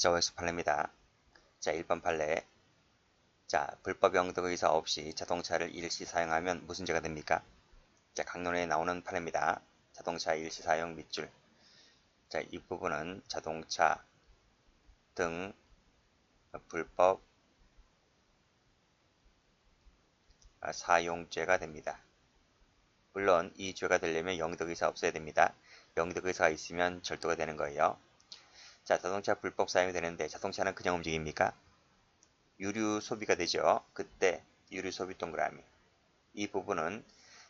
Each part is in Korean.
저에서 판례입니다. 자, 1번 판례. 자, 불법 영득 의사 없이 자동차를 일시 사용하면 무슨 죄가 됩니까? 자, 강론에 나오는 판례입니다. 자동차 일시 사용 밑줄. 자, 이 부분은 자동차 등 불법 사용죄가 됩니다. 물론 이 죄가 되려면 영득의사 없어야 됩니다. 영득의사가 있으면 절도가 되는 거예요. 자, 자동차 불법 사용이 되는데 자동차는 그냥 움직입니까? 유류 소비가 되죠. 그때 유류 소비 동그라미. 이 부분은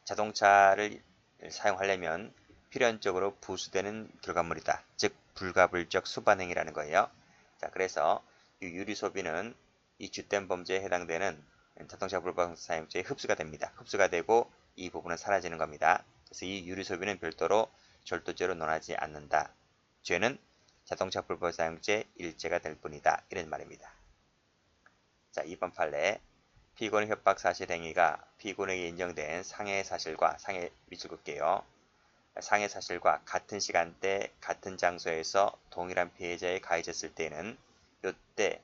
자동차를 사용하려면 필연적으로 부수되는 결과물이다. 즉 불가불적 수반행이라는 거예요. 자, 그래서 이 유류 소비는 이 주된 범죄에 해당되는 자동차 불법 사용죄에 흡수가 됩니다. 흡수가 되고 이 부분은 사라지는 겁니다. 그래서 이 유류 소비는 별도로 절도죄로 논하지 않는다. 죄는 자동차 불법 사용죄 일제가 될 뿐이다. 이런 말입니다. 자, 2번 판례. 피고의 협박 사실 행위가 피고에게 인정된 상해 사실과 상해 밑줄 긋게요. 상해 사실과 같은 시간대 같은 장소에서 동일한 피해자에 가해졌을 때는 요때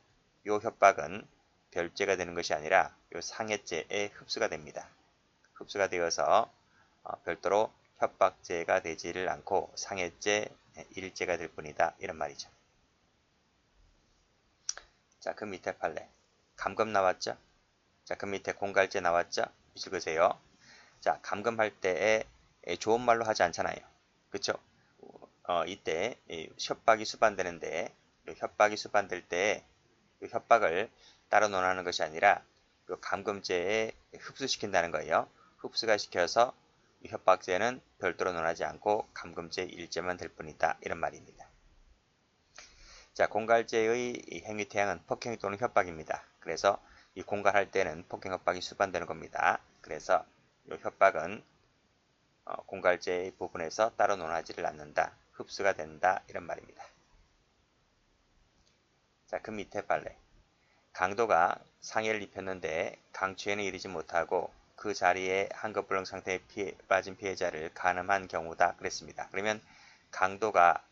요 협박은 별죄가 되는 것이 아니라 요 상해죄에 흡수가 됩니다. 흡수가 되어서 어, 별도로 협박죄가 되지를 않고 상해죄 일죄가 될 뿐이다. 이런 말이죠. 자, 그 밑에 판례. 감금 나왔죠? 자, 그 밑에 공갈죄 나왔죠? 읽으세요. 자, 감금할 때에 좋은 말로 하지 않잖아요. 그쵸? 어, 이때 협박이 수반되는데 협박이 수반될 때 협박을 따로 논하는 것이 아니라 감금죄에 흡수시킨다는 거예요. 흡수가 시켜서 협박죄는 별도로 논하지 않고 감금죄 일죄만 될 뿐이다. 이런 말입니다. 자, 공갈죄의 행위 태양은 폭행 또는 협박입니다. 그래서 이 공갈할 때는 폭행 협박이 수반되는 겁니다. 그래서 이 협박은 어, 공갈죄의 부분에서 따로 논하지를 않는다. 흡수가 된다. 이런 말입니다. 자, 그 밑에 빨래. 강도가 상해를 입혔는데 강취에는 이르지 못하고 그 자리에 한급불능 상태에 피해, 빠진 피해자를 가늠한 경우다 그랬습니다. 그러면 강도가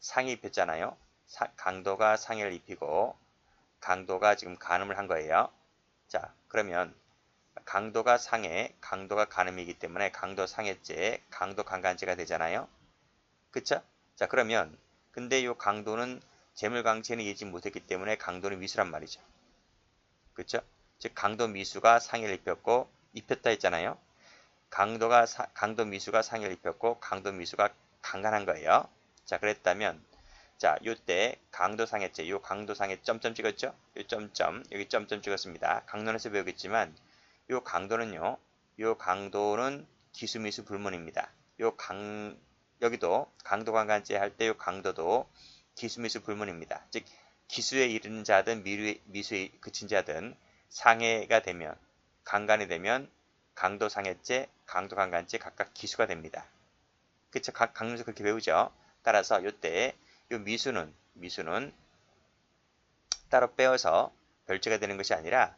상해 입혔잖아요. 사, 강도가 상해를 입히고 강도가 지금 가늠을 한 거예요. 자 그러면 강도가 상해, 강도가 가늠이기 때문에 강도 상해죄, 강도 강간죄가 되잖아요. 그쵸? 자 그러면 근데 이 강도는 재물강체는 이지 못했기 때문에 강도는 미수란 말이죠. 그쵸? 즉 강도 미수가 상해를 입혔고 입혔다 했잖아요. 강도가 사, 강도 미수가 상해를 입혔고 강도 미수가 강간한 거예요. 자 그랬다면 자 요때 강도 상해죄 요 강도 상해 점점 찍었죠? 요 점점 여기 점점 찍었습니다. 강론에서 배우겠지만 요 강도는요. 요 강도는 기수 미수 불문입니다. 요 강 여기도 강도 강간죄 할 때 요 강도도 기수 미수 불문입니다. 즉 기수에 이르는 자든 미수에 그친 자든 상해가 되면 강간이 되면 강도 상해죄, 강도 강간죄 각각 기수가 됩니다. 그쵸? 각 강론에서 그렇게 배우죠. 따라서 이때 이 미수는 미수는 따로 빼어서 별죄가 되는 것이 아니라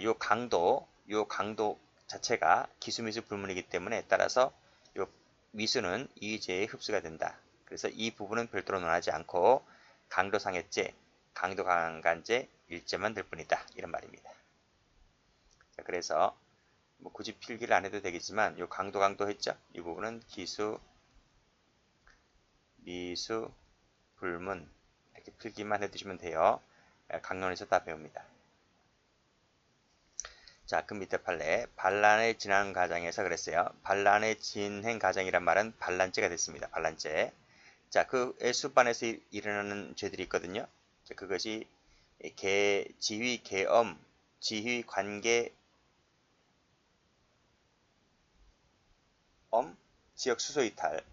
이 어, 강도, 이 강도 자체가 기수미수 불문이기 때문에 따라서 이 미수는 이 죄에 흡수가 된다. 그래서 이 부분은 별도로 논하지 않고 강도 상해죄, 강도 강간죄 일죄만 될 뿐이다. 이런 말입니다. 자, 그래서 뭐 굳이 필기를 안 해도 되겠지만 이 강도 강도 했죠. 이 부분은 기수, 미수, 불문 이렇게 필기만 해두시면 돼요. 예, 강론에서 다 배웁니다. 자, 그 밑에 판례 반란의 진행 과정에서 그랬어요. 반란의 진행 과정이란 말은 반란죄가 됐습니다. 반란죄. 자, 그의 수반에서 일어나는 죄들이 있거든요. 자, 그것이 개, 지휘, 계엄, 지휘, 관계, 엄, 지역 수소 이탈,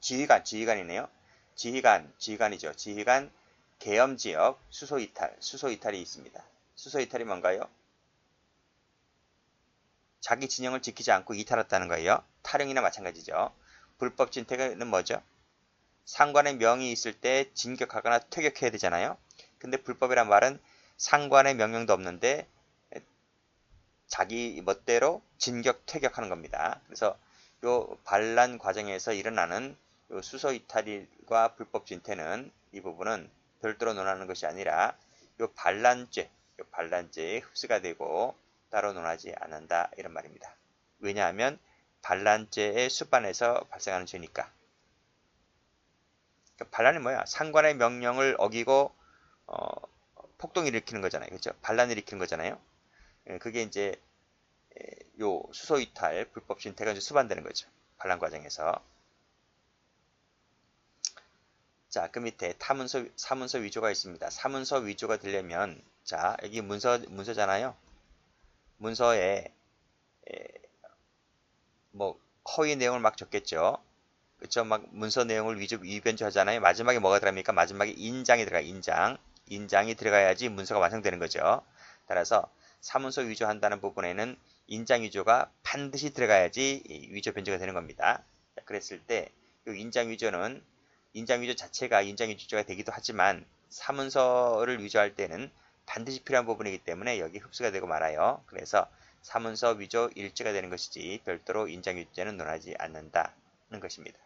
지휘관, 지휘관이네요. 지휘관, 지휘관이죠. 지휘관, 계엄 지역, 수소 이탈, 수소 이탈이 있습니다. 수소 이탈이 뭔가요? 자기 진영을 지키지 않고 이탈했다는 거예요. 탈영이나 마찬가지죠. 불법 진퇴는 뭐죠? 상관의 명이 있을 때 진격하거나 퇴격해야 되잖아요. 근데 불법이란 말은 상관의 명령도 없는데 자기 멋대로 진격 퇴격하는 겁니다. 그래서 요 반란 과정에서 일어나는 수소 이탈과 불법 진퇴는 이 부분은 별도로 논하는 것이 아니라 요 반란죄, 요 반란죄에 흡수가 되고 따로 논하지 않는다 이런 말입니다. 왜냐하면 반란죄의 수반에서 발생하는 죄니까. 그러니까 반란이 뭐야? 상관의 명령을 어기고 어, 폭동을 일으키는 거잖아요. 그렇죠? 반란을 일으키는 거잖아요. 예, 그게 이제 예, 요 수소이탈 불법 신태가 수반되는 거죠. 반란 과정에서. 자, 그 밑에 타문서, 사문서 위조가 있습니다. 사문서 위조가 되려면, 자, 여기 문서, 문서잖아요. 문서에, 에, 뭐, 허위 내용을 막 적겠죠. 그쵸? 막 문서 내용을 위조, 위변조 하잖아요. 마지막에 뭐가 들어갑니까? 마지막에 인장이 들어가, 인장. 인장이 들어가야지 문서가 완성되는 거죠. 따라서 사문서 위조한다는 부분에는 인장 위조가 반드시 들어가야지 위조 변조가 되는 겁니다. 그랬을 때, 이 인장 위조는 인장 위조 자체가 인장 위조가 되기도 하지만 사문서를 위조할 때는 반드시 필요한 부분이기 때문에 여기 흡수가 되고 말아요. 그래서 사문서 위조 일제가 되는 것이지 별도로 인장 위조는 논하지 않는다는 것입니다.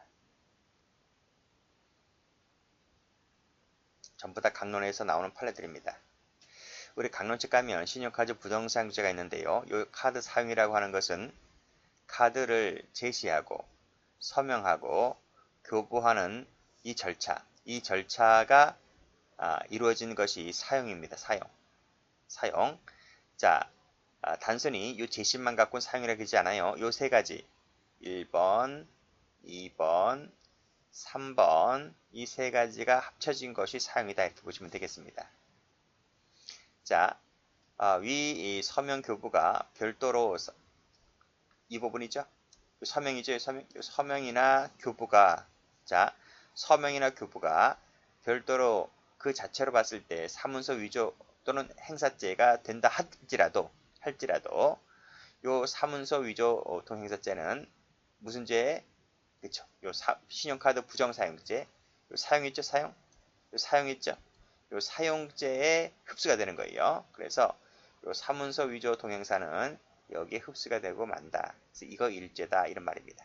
전부 다 강론에서 나오는 판례들입니다. 우리 강론책 가면 신용카드 부정사용죄가 있는데요. 이 카드 사용이라고 하는 것은 카드를 제시하고 서명하고 교부하는 이 절차, 이 절차가 아, 이루어진 것이 사용입니다. 사용. 사용. 자, 아, 단순히 이 제시만 갖고는 사용이라 되지 않아요. 요 세 가지. 1번, 2번, 3번 이 세 가지가 합쳐진 것이 사용이다 이렇게 보시면 되겠습니다. 자, 아, 위 서명 교부가 별도로 이 부분이죠. 서명이죠. 서명, 서명이나 교부가 자 서명이나 교부가 별도로 그 자체로 봤을 때 사문서 위조 또는 행사죄가 된다 할지라도 할지라도 요 사문서 위조 동행사죄는 무슨 죄? 그쵸? 요 사, 신용카드 부정 사용죄, 요 사용했죠 사용, 요 사용했죠. 요 사용죄에 흡수가 되는 거예요. 그래서 요 사문서 위조 동행사는 여기에 흡수가 되고 만다. 그래서 이거 일죄다 이런 말입니다.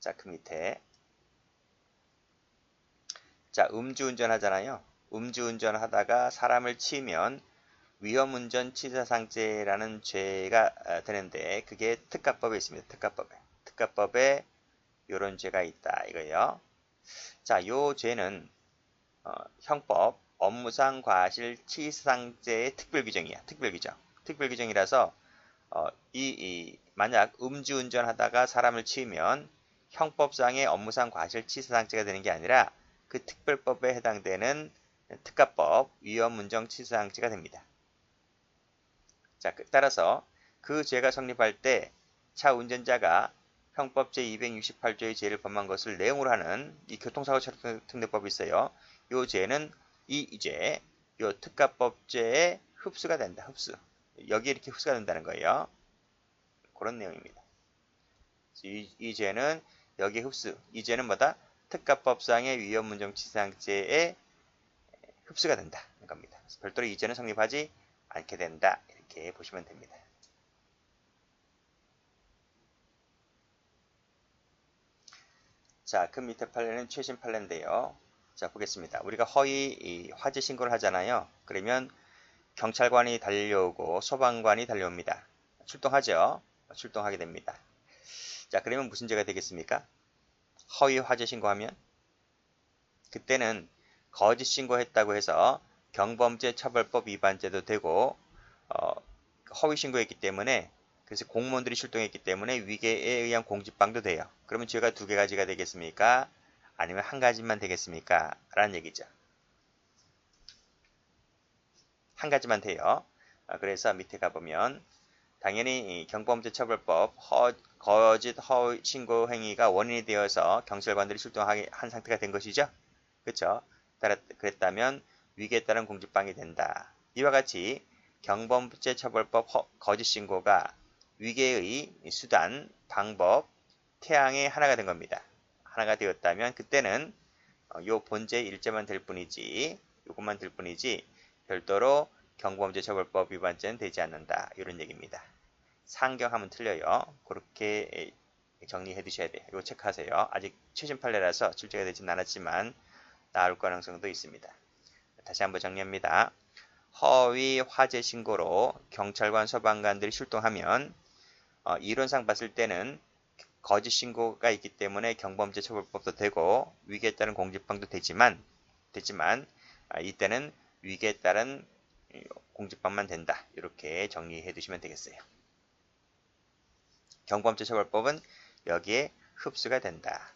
자, 그 밑에 자, 음주운전 하잖아요. 음주운전 하다가 사람을 치면 위험운전 치사상죄라는 죄가 어, 되는데 그게 특가법에 있습니다. 특가법에. 특가법에 이런 죄가 있다 이거예요. 자, 요 죄는 어, 형법 업무상 과실 치사상죄의 특별 규정이야. 특별 규정. 특별 규정이라서 어, 이, 이 만약 음주운전 하다가 사람을 치면 형법상의 업무상 과실치사상죄가 되는 게 아니라 그 특별법에 해당되는 특가법 위험운전치사상죄가 됩니다. 자, 그, 따라서 그 죄가 성립할 때 차 운전자가 형법 제268조의 죄를 범한 것을 내용으로 하는 이 교통사고 처리특례법이 있어요. 이 죄는 이 죄, 이 특가법죄에 흡수가 된다. 흡수. 여기에 이렇게 흡수가 된다는 거예요. 그런 내용입니다. 이, 이 죄는 여기 흡수. 이제는 뭐다? 특가법상의 위험문정치상죄에 흡수가 된다. 겁니다. 별도로 이제는 성립하지 않게 된다. 이렇게 보시면 됩니다. 자, 그 밑에 판례는 최신 판례인데요. 자, 보겠습니다. 우리가 허위 화재 신고를 하잖아요. 그러면 경찰관이 달려오고 소방관이 달려옵니다. 출동하죠. 출동하게 됩니다. 자, 그러면 무슨 죄가 되겠습니까? 허위 화재 신고하면 그때는 거짓 신고했다고 해서 경범죄 처벌법 위반죄도 되고 어, 허위 신고했기 때문에 그래서 공무원들이 출동했기 때문에 위계에 의한 공직방도 돼요. 그러면 죄가 두 개 가지가 되겠습니까? 아니면 한 가지만 되겠습니까? 라는 얘기죠. 한 가지만 돼요. 아, 그래서 밑에 가보면 당연히 경범죄 처벌법 허, 거짓 허위 신고 행위가 원인이 되어서 경찰관들이 출동하게 한 상태가 된 것이죠. 그렇죠? 그랬다면 위기에 따른 공직방이 된다. 이와 같이 경범죄 처벌법 허, 거짓 신고가 위계의 수단, 방법, 태양의 하나가 된 겁니다. 하나가 되었다면 그때는 어, 요 본제 일제만 될 뿐이지 요것만 될 뿐이지 별도로 경범죄 처벌법 위반죄는 되지 않는다. 이런 얘기입니다. 상경하면 틀려요. 그렇게 정리해 두셔야 돼요. 이거 체크하세요. 아직 최신 판례라서 출제가 되진 않았지만 나올 가능성도 있습니다. 다시 한번 정리합니다. 허위 화재 신고로 경찰관 소방관들이 출동하면 어, 이론상 봤을 때는 거짓 신고가 있기 때문에 경범죄 처벌법도 되고 위기에 따른 공직방도 되지만 되지만 아, 이때는 위기에 따른 공직방만 된다. 이렇게 정리해 두시면 되겠어요. 경범죄 처벌법은 여기에 흡수가 된다.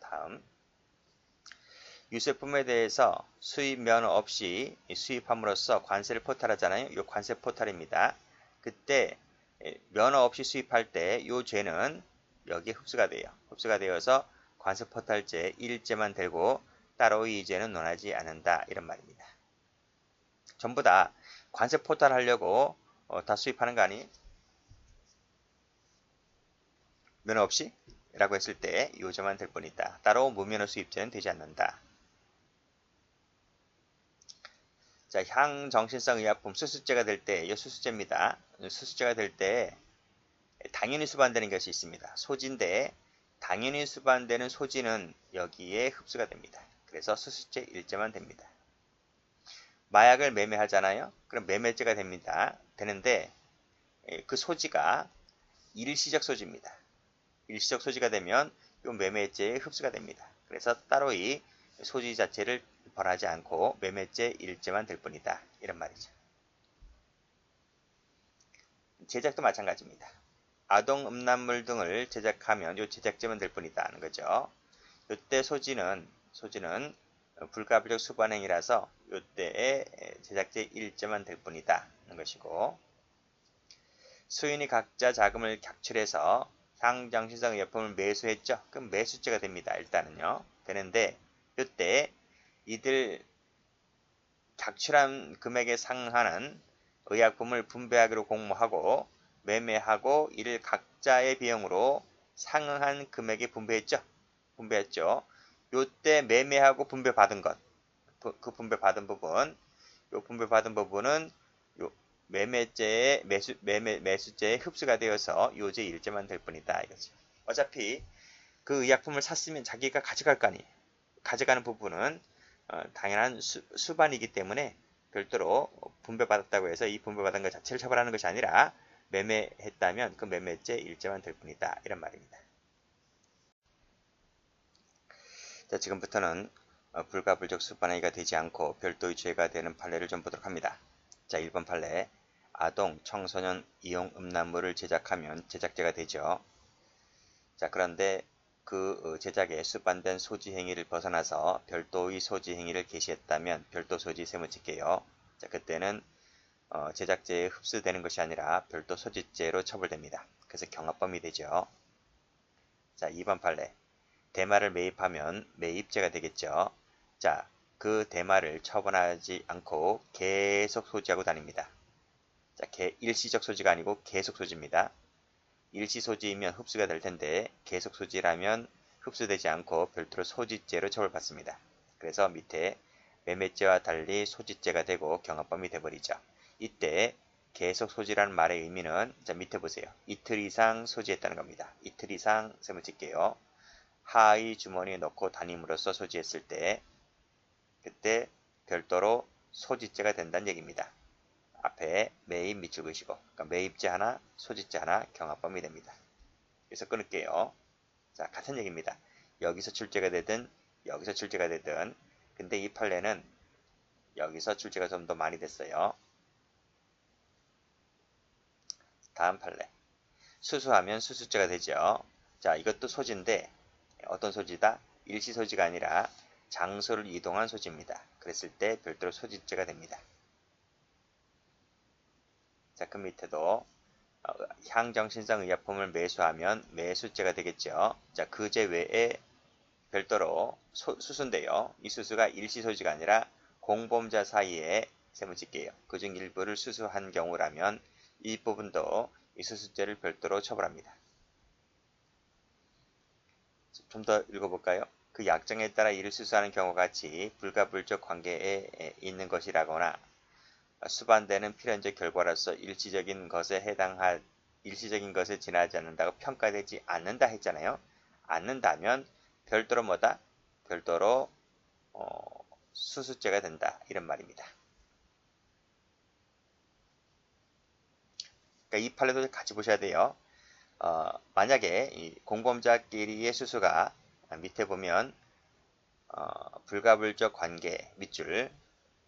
다음 유세품에 대해서 수입 면허 없이 수입함으로써 관세를 포탈하잖아요. 이 관세 포탈입니다. 그때 면허 없이 수입할 때 이 죄는 여기에 흡수가 돼요. 흡수가 되어서 관세 포탈죄 1죄만 되고 따로 이 죄는 논하지 않는다 이런 말입니다. 전부 다 관세 포탈 하려고 어, 다 수입하는 거 아니? 면허 없이? 라고 했을 때 요점만 될 뿐이다. 따로 무면허 수입죄는 되지 않는다. 자, 향정신성 의약품 수수죄가 될 때, 이 수수죄입니다. 수수죄가 될 때 당연히 수반되는 것이 있습니다. 소지인데 당연히 수반되는 소지는 여기에 흡수가 됩니다. 그래서 수수죄 일제만 됩니다. 마약을 매매하잖아요. 그럼 매매죄가 됩니다. 되는데 그 소지가 일시적 소지입니다. 일시적 소지가 되면 이 매매죄에 흡수가 됩니다. 그래서 따로 이 소지 자체를 벌하지 않고 매매죄 일제만 될 뿐이다. 이런 말이죠. 제작도 마찬가지입니다. 아동 음란물 등을 제작하면 이 제작제만 될 뿐이다 하는 거죠. 이때 소지는 소지는 불가불적 수반행이라서 이때의 제작제 일제만 될 뿐이다 하는 것이고 수인이 각자 자금을 객출해서 향정신성 의약품을 매수했죠. 그럼 매수죄가 됩니다. 일단은요. 되는데 이때 이들 작출한 금액에 상하는 의약품을 분배하기로 공모하고 매매하고 이를 각자의 비용으로 상응한 금액에 분배했죠. 분배했죠. 요때 매매하고 분배받은 것, 그 분배받은 부분, 요 분배받은 부분은 요 매매죄의 매수, 매매, 매수죄에 흡수가 되어서 요제 일제만 될 뿐이다 이거죠. 어차피 그 의약품을 샀으면 자기가 가져갈 거 아니에요. 가져가는 부분은 어, 당연한 수, 수반이기 때문에 별도로 분배받았다고 해서 이 분배받은 것 자체를 처벌하는 것이 아니라 매매했다면 그 매매죄 일제만 될 뿐이다. 이런 말입니다. 자, 지금부터는 어, 불가불적 수반행위가 되지 않고 별도의 죄가 되는 판례를 좀 보도록 합니다. 자, 1번 판례. 아동, 청소년 이용 음란물을 제작하면 제작죄가 되죠. 자, 그런데 그 어, 제작에 수반된 소지 행위를 벗어나서 별도의 소지 행위를 개시했다면 별도 소지 세무칙게요. 자, 그때는 어, 제작제에 흡수되는 것이 아니라 별도 소지죄로 처벌됩니다. 그래서 경합범이 되죠. 자, 2번 판례. 대마를 매입하면 매입죄가 되겠죠. 자, 그 대마를 처분하지 않고 계속 소지하고 다닙니다. 자, 일시적 소지가 아니고 계속 소지입니다. 일시 소지이면 흡수가 될 텐데 계속 소지라면 흡수되지 않고 별도로 소지죄로 처벌받습니다. 그래서 밑에 매매죄와 달리 소지죄가 되고 경합범이 되버리죠. 이때 계속 소지라는 말의 의미는 자 밑에 보세요. 이틀 이상 소지했다는 겁니다. 이틀 이상 세을 칠게요. 하의 주머니에 넣고 다님으로써 소지했을 때 그때 별도로 소지죄가 된다는 얘기입니다. 앞에 매입 밑줄 그시고 그러니까 매입제 하나, 소지제 하나 경합범이 됩니다. 그래서 끊을게요. 자, 같은 얘기입니다. 여기서 출제가 되든 여기서 출제가 되든 근데 이 판례는 여기서 출제가 좀 더 많이 됐어요. 다음 판례. 수수하면 수수죄가 되죠. 자, 이것도 소지인데 어떤 소지다? 일시 소지가 아니라 장소를 이동한 소지입니다. 그랬을 때 별도로 소지죄가 됩니다. 자, 그 밑에도 어, 향정신성 의약품을 매수하면 매수죄가 되겠죠. 자, 그제 외에 별도로 소, 수수인데요. 이 수수가 일시소지가 아니라 공범자 사이에 세무짓게요. 그중 일부를 수수한 경우라면 이 부분도 이 수수죄를 별도로 처벌합니다. 좀 더 읽어볼까요? 그 약정에 따라 이를 수수하는 경우 같이 불가불적 관계에 있는 것이라거나 수반되는 필연적 결과로서 일시적인 것에 해당할 일시적인 것을 지나지 않는다고 평가되지 않는다 했잖아요. 않는다면 별도로 뭐다? 별도로 어, 수수죄가 된다 이런 말입니다. 그러니까 이 판례도 같이 보셔야 돼요. 어, 만약에 이 공범자끼리의 수수가 밑에 보면 어, 불가불적 관계 밑줄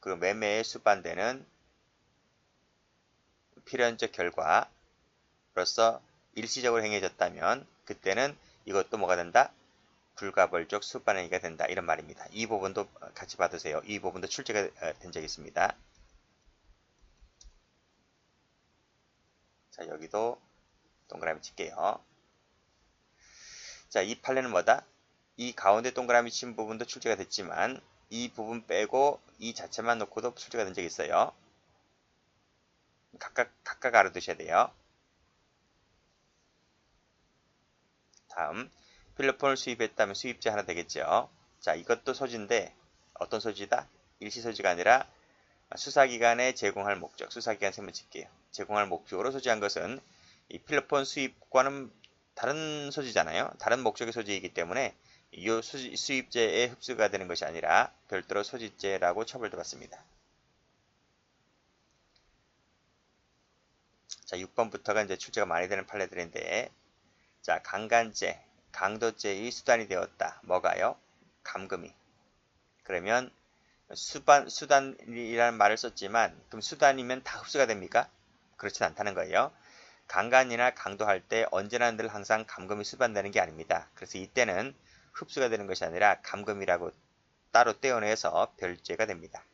그리고 매매에 수반되는 필연적 결과로서 일시적으로 행해졌다면 그때는 이것도 뭐가 된다? 불가벌적 수반행위가 된다 이런 말입니다. 이 부분도 같이 받으세요. 이 부분도 출제가 어, 된 적이 있습니다. 자 여기도 동그라미 칠게요. 자이 판례는 뭐다? 이 가운데 동그라미 친 부분도 출제가 됐지만 이 부분 빼고 이 자체만 놓고도 출제가 된 적이 있어요. 각각 각각 알아두셔야 돼요. 다음 필로폰을 수입했다면 수입제 하나 되겠죠. 자 이것도 소지인데 어떤 소지다? 일시 소지가 아니라 수사기관에 제공할 목적, 수사기관 세면 칠게요. 제공할 목적으로 소지한 것은 이 필로폰 수입과는 다른 소지잖아요. 다른 목적의 소지이기 때문에 이 수입제에 흡수가 되는 것이 아니라 별도로 소지죄라고 처벌도 받습니다. 자, 6번부터가 이제 출제가 많이 되는 판례들인데 자, 강간죄, 강도죄의 수단이 되었다. 뭐가요? 감금이. 그러면 수반, 수단이라는 말을 썼지만 그럼 수단이면 다 흡수가 됩니까? 그렇진 않다는 거예요. 강간이나 강도할 때 언제나 늘 항상 감금이 수반되는 게 아닙니다. 그래서 이때는 흡수가 되는 것이 아니라 감금이라고 따로 떼어내서 별죄가 됩니다.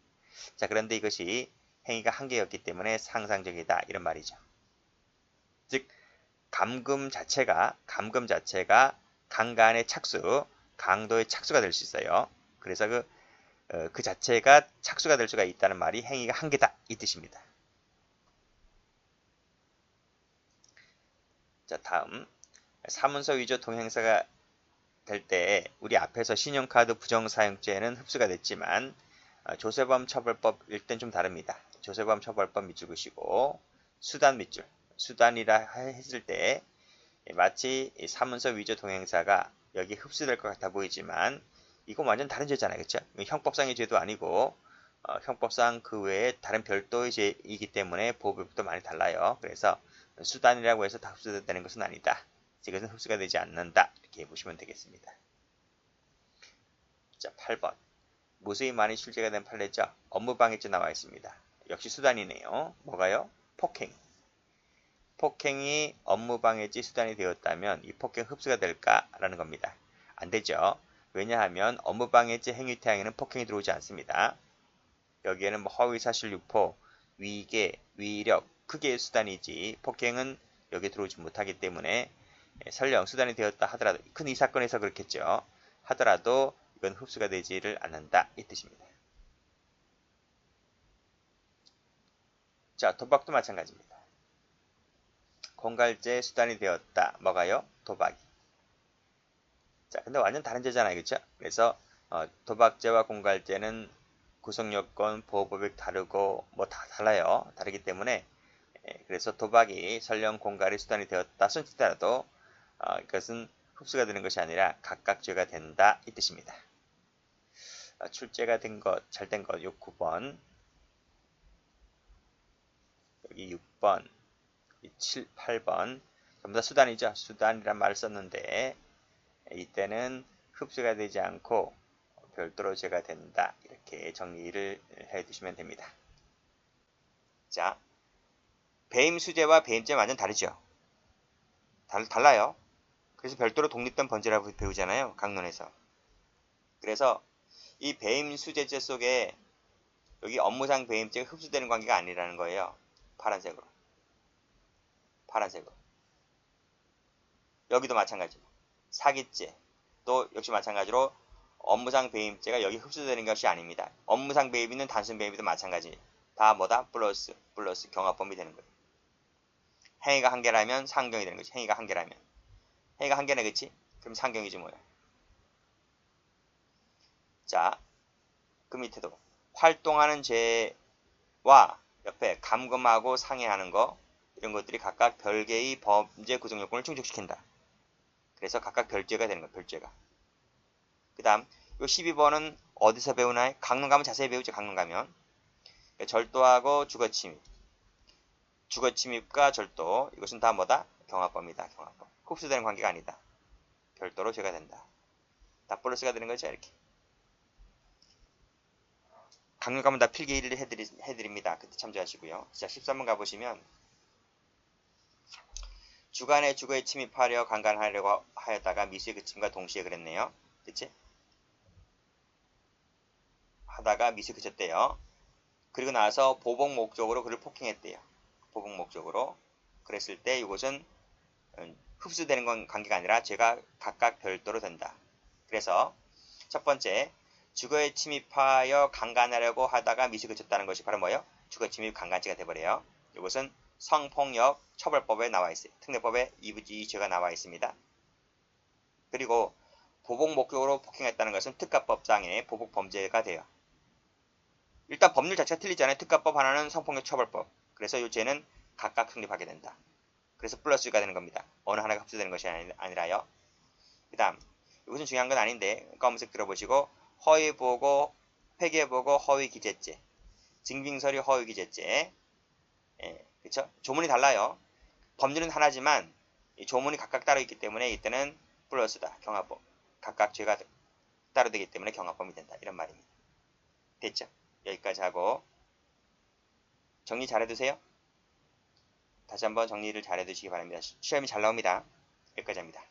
자 그런데 이것이 행위가 한 개였기 때문에 상상적이다 이런 말이죠. 즉 감금 자체가 감금 자체가 강간의 착수, 강도의 착수가 될 수 있어요. 그래서 그, 어, 그 자체가 착수가 될 수가 있다는 말이 행위가 한 개다 이 뜻입니다. 자 다음 사문서 위조 동행사가 될 때 우리 앞에서 신용카드 부정사용죄는 흡수가 됐지만 어, 조세범 처벌법 일단 좀 다릅니다. 조세범 처벌법 밑줄 그시고 수단 밑줄 수단이라 했을 때 마치 사문서 위조 동행사가 여기 흡수될 것 같아 보이지만 이건 완전 다른 죄잖아요. 그렇죠? 형법상의 죄도 아니고 어, 형법상 그 외에 다른 별도의 죄이기 때문에 보호법도 많이 달라요. 그래서 수단이라고 해서 다 흡수된다는 것은 아니다. 이것은 흡수가 되지 않는다. 이렇게 보시면 되겠습니다. 자, 8번. 무수히 많이 출제가 된 판례죠. 업무방해죄 나와 있습니다. 역시 수단이네요. 뭐가요? 폭행. 폭행이 업무방해죄 수단이 되었다면 이 폭행 흡수가 될까라는 겁니다. 안 되죠. 왜냐하면 업무방해죄 행위 태양에는 폭행이 들어오지 않습니다. 여기에는 뭐 허위사실 유포, 위계, 위력, 크게 수단이지 폭행은 여기 들어오지 못하기 때문에 예, 설령 수단이 되었다 하더라도 큰 이 사건에서 그렇겠죠. 하더라도 이건 흡수가 되지를 않는다 이 뜻입니다. 자 도박도 마찬가지입니다. 공갈죄 수단이 되었다. 뭐가요? 도박이. 자 근데 완전 다른 죄잖아요. 그렇죠? 그래서 어, 도박죄와 공갈죄는 구성요건, 보호법이 다르고 뭐 다 달라요. 다르기 때문에 예, 그래서 도박이 설령 공갈이 수단이 되었다 손치더라도 어, 이것은 흡수가 되는 것이 아니라 각각 죄가 된다 이 뜻입니다. 어, 출제가 된 것, 잘 된 것, 요 9번 여기 6번 7, 8번 전부 다 수단이죠. 수단이란 말을 썼는데 이때는 흡수가 되지 않고 별도로 죄가 된다. 이렇게 정리를 해 두시면 됩니다. 자, 배임 수제와 배임죄 완전 다르죠. 달, 달라요. 그래서 별도로 독립된 번제라고 배우잖아요. 강론에서. 그래서 이 배임 수제제 속에 여기 업무상 배임죄가 흡수되는 관계가 아니라는 거예요. 파란색으로. 파란색으로. 여기도 마찬가지로. 사기죄. 또 역시 마찬가지로 업무상 배임죄가 여기 흡수되는 것이 아닙니다. 업무상 배임이든 단순 배임이든 마찬가지. 다 뭐다? 플러스, 플러스 경합범위 되는 거예요. 행위가 한 개라면 상경이 되는 거지. 행위가 한 개라면. 해가 한 개네 그치? 그럼 상경이지 뭐야. 자, 그 밑에도 활동하는 죄와 옆에 감금하고 상해하는 거 이런 것들이 각각 별개의 범죄 구성 요건을 충족시킨다. 그래서 각각 별죄가 되는 거예요. 별죄가. 그 다음 요 12번은 어디서 배우나요? 강릉 가면 자세히 배우죠. 강릉 가면. 절도하고 주거침입. 주거침입과 절도 이것은 다 뭐다? 경합법입니다. 경합법. 흡수되는 관계가 아니다. 별도로 죄가 된다. 다 플러스가 되는 거죠. 이렇게. 강릉 가면 다 필기를 해드리, 해드립니다. 그때 참조하시고요. 자, 13번 가보시면 주간에 주거에 침입하려 강간하려고 하였다가 미수의 그침과 동시에 그랬네요. 그치? 하다가 미수에 그쳤대요. 그리고 나서 보복 목적으로 그를 폭행했대요. 보복 목적으로. 그랬을 때 이것은 음, 흡수되는 건 관계가 아니라 죄가 각각 별도로 된다. 그래서 첫 번째 주거에 침입하여 강간하려고 하다가 미수에 그쳤다는 것이 바로 뭐예요? 주거 침입 강간죄가 돼버려요. 이것은 성폭력 처벌법에 나와 있어요. 특례법에 이 죄가 나와 있습니다. 그리고 보복 목적으로 폭행했다는 것은 특가법상의 보복 범죄가 돼요. 일단 법률 자체가 틀리잖아요. 특가법 하나는 성폭력 처벌법. 그래서 이 죄는 각각 성립하게 된다. 그래서 플러스가 되는 겁니다. 어느 하나가 흡수되는 것이 아니라요. 그 다음 이것은 중요한 건 아닌데 검은색 들어보시고 허위보고 회계보고 허위기재죄 증빙서류 허위기재죄 예, 그쵸? 조문이 달라요. 법률은 하나지만 조문이 각각 따로 있기 때문에 이때는 플러스다. 경합법. 각각 죄가 따로 되기 때문에 경합법이 된다. 이런 말입니다. 됐죠? 여기까지 하고 정리 잘 해두세요. 다시 한번 정리를 잘 해두시기 바랍니다. 시험이 잘 나옵니다. 여기까지 합니다.